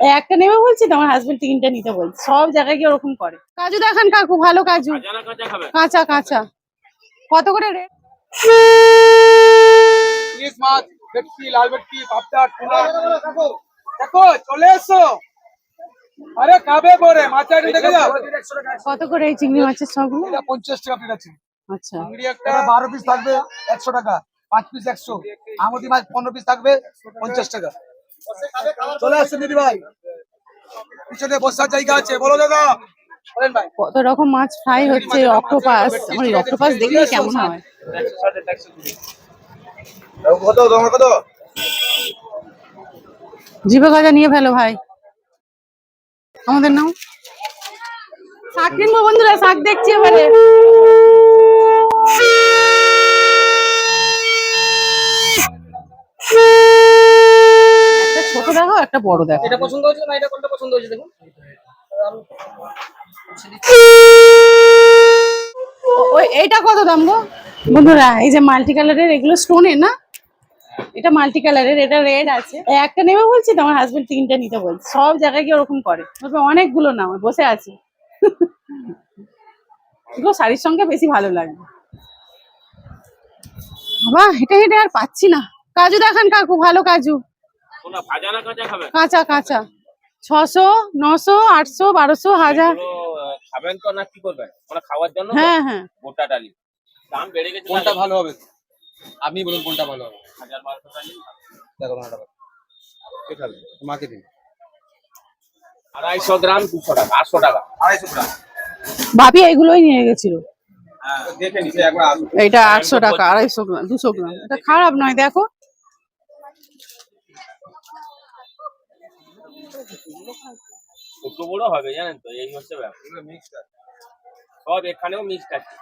একটা নেবে বলছি তো আমার হাজবেন্ড তিনটা নিতে বলছে। সব জায়গায় গিয়ে ওরকম করে। কাজু দেখান কাকু ভালো কাজু। কাঁচা কাঁচা কাঁচা কত করে রেট ইলিশ মাছ ভেটকি লাল ভেটকি পাবদা টুনা। দেখো চলে এসো। আরে কাবে পরে মাছ আইটেম দেখে যাও। কত করে এই চিংড়ি মাছের সবগুলো? এটা পঞ্চাশ টাকা প্লেট আছে। আচ্ছা। চিংড়ি একটা বারো পিস থাকবে একশো টাকা। পাঁচ পিস একশো। আমদি মাছ পনেরো পিস থাকবে পঞ্চাশ টাকা। চলে আসছেন দিদি ভাই। পিছনে বসার জায়গা আছে বলো দাদা। কত রকম মাছ ফ্রাই হচ্ছে অক্টোপাস আমার অক্টোপাস দেখলে কেমন হয়? কত তোমার কত? জিভে গজা নিয়ে ফেলো ভাই। আমাদের নাও শাক কিনবো বন্ধুরা শাক দেখছি এবারে। একটা বড় দেখো। এটা পছন্দ হয়েছে না এটা কোনটা পছন্দ হয়েছে দেখুন? ওই এইটা কত দাম গো? বন্ধুরা এই যে মাল্টি কালারের এগুলো স্টোনের না? এটা মাল্টি কালারের এটা রেড আছে। একটা নেবে বলছি তো আমার হাজবেন্ড তিনটা নিতে বলছে। সব জায়গায় গিয়ে ওরকম করে। অনেকগুলো নাও বসে আছি। এগুলো শাড়ির সঙ্গে বেশি ভালো লাগবে বাবা হেঁটে হেঁটে আর পাচ্ছি না। কাজু দেখান কাকু ভালো কাজু। না কাঁচা কাঁচা কাঁচা। ছশো নশো আটশো বারোশো হাজার। খাবেন তো না কি করবেন? খাওয়ার জন্য হ্যাঁ হ্যাঁ। গোটা ডালি। দাম বেড়ে গেছে কোনটা ভালো হবে? আপনি বলুন কোনটা ভালো হবে। হাজার বারোশো ডালি। দেখো মাকে দিন। আড়াইশো গ্রাম দুশো টাকা আটশো টাকা। আড়াইশো গ্রাম। ভাবি এগুলোই নিয়ে গেছিল। এটা আটশো টাকা আড়াইশো গ্রাম দুশো গ্রাম। এটা খারাপ নয় দেখো। ছোট বড় হবে জানেন তো এই হচ্ছে ব্যাপার। সব এখানেও মিক্সড আছে।